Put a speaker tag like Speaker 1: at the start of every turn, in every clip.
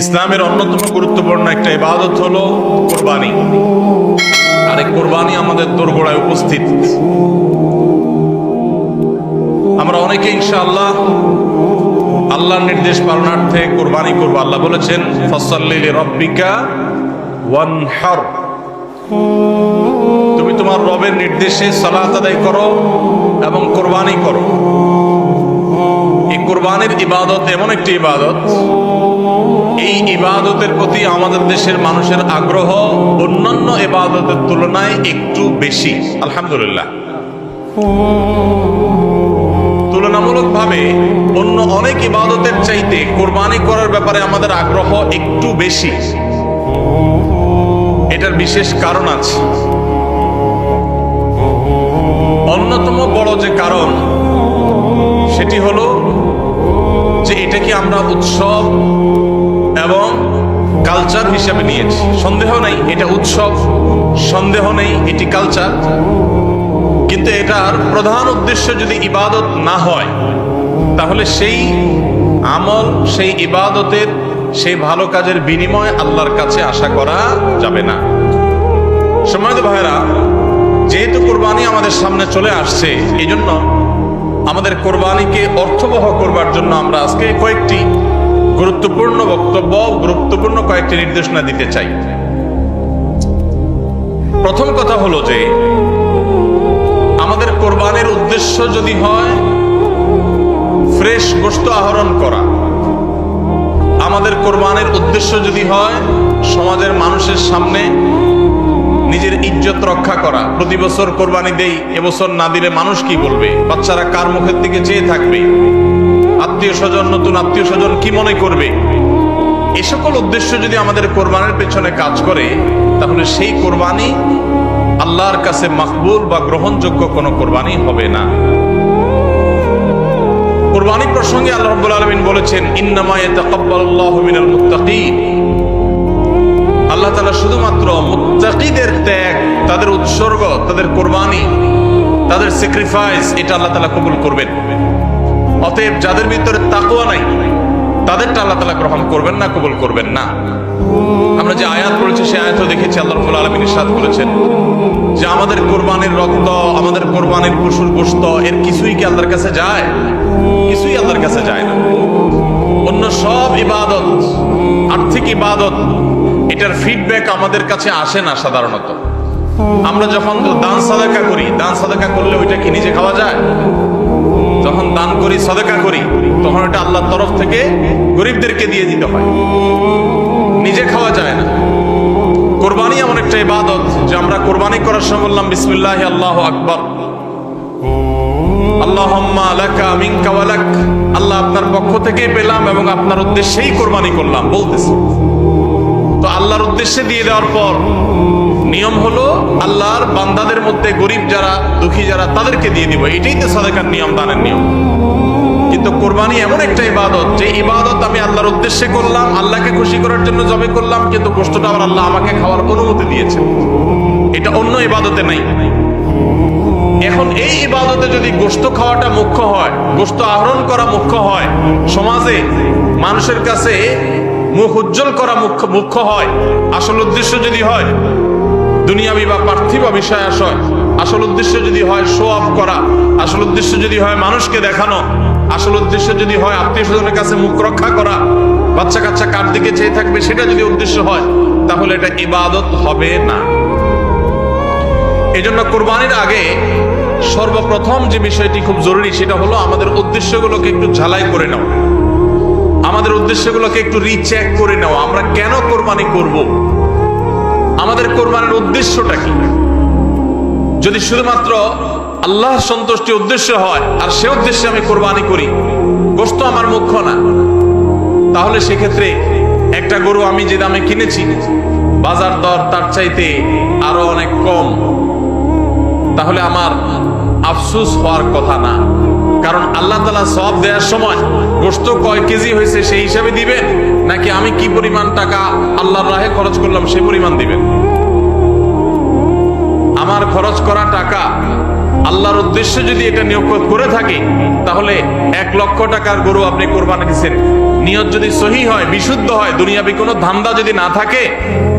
Speaker 1: ইসলামের অন্যতম গুরুত্বপূর্ণ একটা ইবাদত হলো কোরবানি। আর এই কোরবানি আমাদের দোরগোড়ায় উপস্থিত। আমরা অনেকে ইনশাআল্লাহ আল্লাহর নির্দেশ পালনার্থে কোরবানি করব। আল্লাহ বলেছেন ফসল্লিল রব্বিকা ওয়ানহার। তুমি তোমার রবের নির্দেশে সালাত আদায় করো এবং কোরবানি করো। এই কোরবানির ইবাদত এমন একটি ইবাদত এই ইবাদতের প্রতি আমাদের দেশের মানুষের আগ্রহ অন্যান্য ইবাদতের তুলনায় একটু বেশি। আলহামদুলিল্লাহ। তুলনামূলকভাবে অন্য অনেক ইবাদতের চাইতে কোরবানি করার ব্যাপারে আমাদের আগ্রহ একটু বেশি। এটার বিশেষ কারণ আছে। অন্যতম বড় যে কারণ, সেটি হলো যে এটা কি আমরা উৎসব এবং কালচার হিসাবে নিয়েছি। সন্দেহ নেই, এটা উৎসব। সন্দেহ নেই, এটি কালচার কিন্তু এটার প্রধান উদ্দেশ্য যদি ইবাদত না হয়, তাহলে সেই আমল, সেই ইবাদতের, সেই ভালো কাজের বিনিময় আল্লাহর কাছে আশা করা যাবে না। সময় ভাইরা যেহেতু কোরবানি আমাদের সামনে চলে আসছে এই জন্য আমাদের কোরবানিকে অর্থবহ করবার জন্য আমরা আজকে কয়েকটি গুরুত্বপূর্ণ বক্তব্য, গুরুত্বপূর্ণ কয়েকটি নির্দেশনা দিতে চাই। প্রথম কথা হলো যে, আমাদের কোরবানের উদ্দেশ্য যদি হয়, ফ্রেশ গোস্ত আহরণ করা। আমাদের কোরবানের উদ্দেশ্য যদি হয়, সমাজের মানুষের সামনে নিজের ইজ্জত রক্ষা করা। প্রতি বছর কোরবানি দেই, এবছর না দিলে মানুষ কি বলবে? বাচ্চারা কার মুখের দিকে চেয়ে থাকবে? আত্মীয় স্বজন, নতুন আত্মীয় স্বজন কি মনে করবে? এ সকল উদ্দেশ্য যদি আমাদের কোরবানির পেছনে কাজ করে, তাহলে সেই কোরবানি আল্লাহর কাছে মাকবুল বা গ্রহণযোগ্য কোনো কোরবানি হবে না। কোরবানি প্রসঙ্গে আল্লাহ রাব্বুল আলামিন বলেছেন, ইন্নামা ইয়াতাকাব্বালুল্লাহু মিনাল মুত্তাকিন। আল্লাহ তাআলা শুধুমাত্র মুত্তাকিদের ত্যাগ, তাদের উৎসর্গ, তাদের কোরবানি, তাদের স্যাক্রিফাইস এটা আল্লাহ তাআলা কবুল করবেন। অতএব যাদের ভিতরে তাকওয়া নাই, তাদেরটা আল্লাহ তাআলা গ্রহণ করবেন না, কবুল করবেন না। আমরা যে আয়াত পড়েছি, সেই আয়াতও দেখেছি, আল্লাহ রাব্বুল আলামিন ইরশাদ করেছেন। যে আমাদের কোরবানির রক্ত, আমাদের কোরবানির পশুর গোশত, এর কিছুই কি আল্লাহর কাছে যায়? কিছুই আল্লাহর কাছে যায় না। অন্য সব ইবাদত, আর্থিক ইবাদত, এটার ফিডব্যাক আমাদের কাছে আসে না সাধারণত। আমরা যখন দান সাদাকা করি, দান সাদাকা করলে ওইটা কি নিজে খাওয়া যায়? করি, সদাকা করি, তখন এটা আল্লাহর তরফ থেকে গরিবদেরকে দিয়ে দিতে হয়। নিজে খাওয়া যায় না। কোরবানি এমন একটা ইবাদত যে আমরা কোরবানি করার সময় বললাম, বিসমিল্লাহ, আল্লাহ আকবর। আল্লাহুম্মা লাকা মিনকা ওয়া আল্লাহ আপনার পক্ষ থেকেই পেলাম এবং আপনার উদ্দেশ্যেই কোরবানি করলাম, বলতেছি। তো আল্লাহর উদ্দেশ্যে দিয়ে দেওয়ার পর নিয়ম হলো আল্লাহর বান্দাদের মধ্যে গরিব যারা, দুঃখী যারা, তাদেরকে দিয়ে দিব। এটাই তো সাদাকার নিয়ম, দানের নিয়ম। কিন্তু কোরবানি এমন একটা ইবাদত, যে ইবাদত আমি আল্লাহর উদ্দেশ্যে করলাম, আল্লাহকে খুশি করার জন্য জবে করলাম, কিন্তু গোষ্ঠটা আবার আল্লাহ আমাকে খাওয়ার অনুমতি দিয়েছে। এটা অন্য ইবাদতে নাই। এখন এই ইবাদতে যদি গোস্ত খাওয়াটা মুখ্য হয় গোস্ত আহরণ করা মুখ্য হয়, সমাজে মানুষের কাছে মুখ উজ্জ্বল করা মুখ্য মুখ্য হয়, আসল উদ্দেশ্য যদি হয় দুনিয়াবি বা পার্থিব বিষয় আসয় আসল উদ্দেশ্য যদি হয় শো অফ করা, আসল উদ্দেশ্য যদি হয় মানুষকে দেখানো, আসল উদ্দেশ্য যদি হয় আত্মীয় স্বজনের কাছে মুখ রক্ষা করা, বাচ্চা কাচ্চা কার দিকে চেয়ে থাকবে সেটা যদি উদ্দেশ্য হয়, তাহলে এটা ইবাদত হবে না। এই জন্য কোরবানির আগে সর্বপ্রথম যে বিষয়টি খুব জরুরি সেটা হলো আমাদের উদ্দেশ্যগুলোকে একটু ঝালাই করে নেওয়া আমাদের উদ্দেশ্যগুলোকে একটু রিচেক করে নেওয়া আমরা কেন কোরবানি করব? আমাদের কোরবানির উদ্দেশ্যটা কি? যদি শুধুমাত্র আল্লাহ সন্তুষ্টি উদ্দেশ্য হয়, আর সে উদ্দেশ্যে আমি কোরবানি করি গোস্ত আমার মুখ্য না। তাহলে সেক্ষেত্রে একটা গরু আমি যে দামে কিনেছি, বাজার দর তার চাইতে আরও অনেক কম। তাহলে আমার আফসুস হওয়ার কথা না। কারণ আল্লাহ তালা সব দেওয়ার সময় গোস্ত কয় কেজি হয়েছে সেই হিসাবে দিবেন নাকি আমি কি পরিমাণ টাকা আল্লাহর রাহে খরচ করলাম সেই পরিমাণ দিবেন আমার খরচ করা টাকা আল্লাহর উদ্দেশ্যে যদি এটা নিয়োগ করে থাকে, তাহলে এক লক্ষ টাকার গরু আপনি কোরবানি দিচ্ছেন নিয়ত যদি সহি হয়, বিশুদ্ধ হয়, দুনিয়াবি কোনো ধান্দা যদি না থাকে,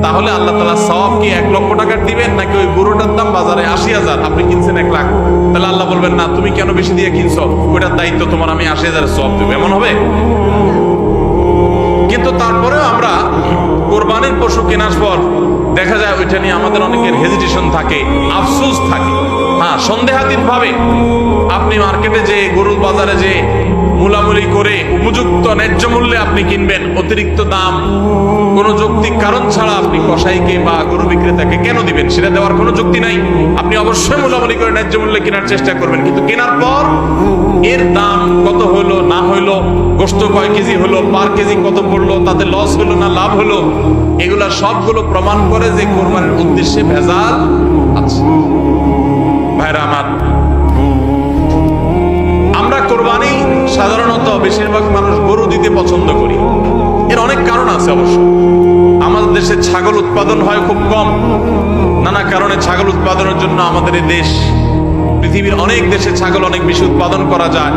Speaker 1: তাহলে আল্লাহ তালা সব কি এক লক্ষ টাকার দিবেন, নাকি ওই গরুটার দাম বাজারে আশি হাজার, আপনি কিনছেন এক লাখ? তাহলে আল্লাহ বলবেন, না, তুমি কেন বেশি দিয়ে কিনছো? ওইটার দায়িত্ব তোমার, আমি আশি হাজারের সব দেবো। এমন হবে? কিন্তু তারপরেও আমরা কোরবানির পশু কেনার পর দেখা যায়, ওইটা নিয়ে আমাদের অনেকের হেজিটেশন থাকে, আফসোস থাকে। হ্যাঁ সন্দেহাতীত ভাবে আপনি মার্কেটে যে, গরুর বাজারে যে মূলামূলি করে উপযুক্ত ন্যায্য মূল্যে আপনি কিনবেন, অতিরিক্ত দাম, কোনো যৌক্তিক কারণ ছাড়া আপনি কসাইকে বা গরু বিক্রেতাকে কেন দিবেন? সেটা দেওয়ার কোনো যুক্তি নাই। আপনি অবশ্যই মূলামূলি করে ন্যায্য মূল্যে কেনার চেষ্টা করবেন। কিন্তু কেনার পর এর দাম কত হলো, না হলো, গোস্ত কয় কেজি হলো, পার কেজি কত পড়ল, তাতে লস হলো না লাভ হলো, এগুলা সবগুলো প্রমাণ করে যে কোরবানির উদ্দেশ্যে ভেজাল আছে। ভাইরা আমার। আমরা কোরবানি সাধারণত বেশিরভাগ মানুষ গরু দিতে পছন্দ করি। এর অনেক কারণ আছে অবশ্য। আমাদের দেশে ছাগল উৎপাদন হয় খুব কম। নানা কারণে ছাগল উৎপাদনের জন্য আমাদের এই দেশ, পৃথিবীর অনেক দেশে ছাগল অনেক বেশি উৎপাদন করা যায়।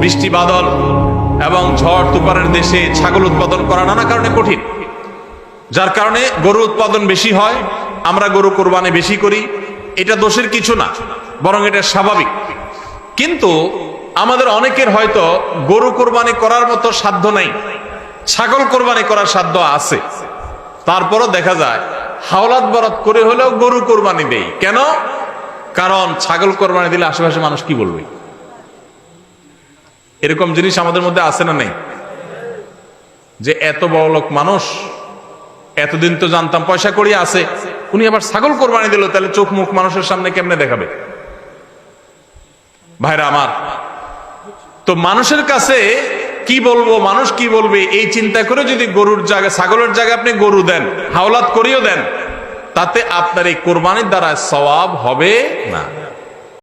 Speaker 1: বৃষ্টি বাদল এবং ঝড় তুফানের দেশে ছাগল উৎপাদন করা নানা কারণে কঠিন। যার কারণে গরু উৎপাদন বেশি হয়। আমরা গরু কোরবানি বেশি করি। এটা দোষের কিছু না, বরং এটা স্বাভাবিক। কিন্তু আমাদের অনেকের হয়তো গরু কোরবানি করার মতো সাধ্য নাই, ছাগল কোরবানি করার সাধ্য আছে। তারপরও দেখা যায়, হাওলাত বরাত করে হলেও গরু কোরবানি দেই। কেন? কারণ ছাগল কোরবানি দিলে আশেপাশে মানুষ কি বলবে? এরকম জিনিস আমাদের মধ্যে আছে না নেই? যে এত বড় লোক মানুষ, এতদিন তো জানতাম পয়সা করি আছে। উনি আবার ছাগল কোরবানি দিল, তাহলে চোখ মুখ মানুষের সামনে কেমনে দেখাবে? ভাইরা আমার, তো মানুষের কাছে কি বলব, মানুষ কি বলবে, এই চিন্তা করে যদি গরুর জায়গায়, ছাগলের জায়গায় আপনি গরু দেন, হাওলাত করিও দেন, তাতে আপনার এই কোরবানির দ্বারা সওয়াব হবে না।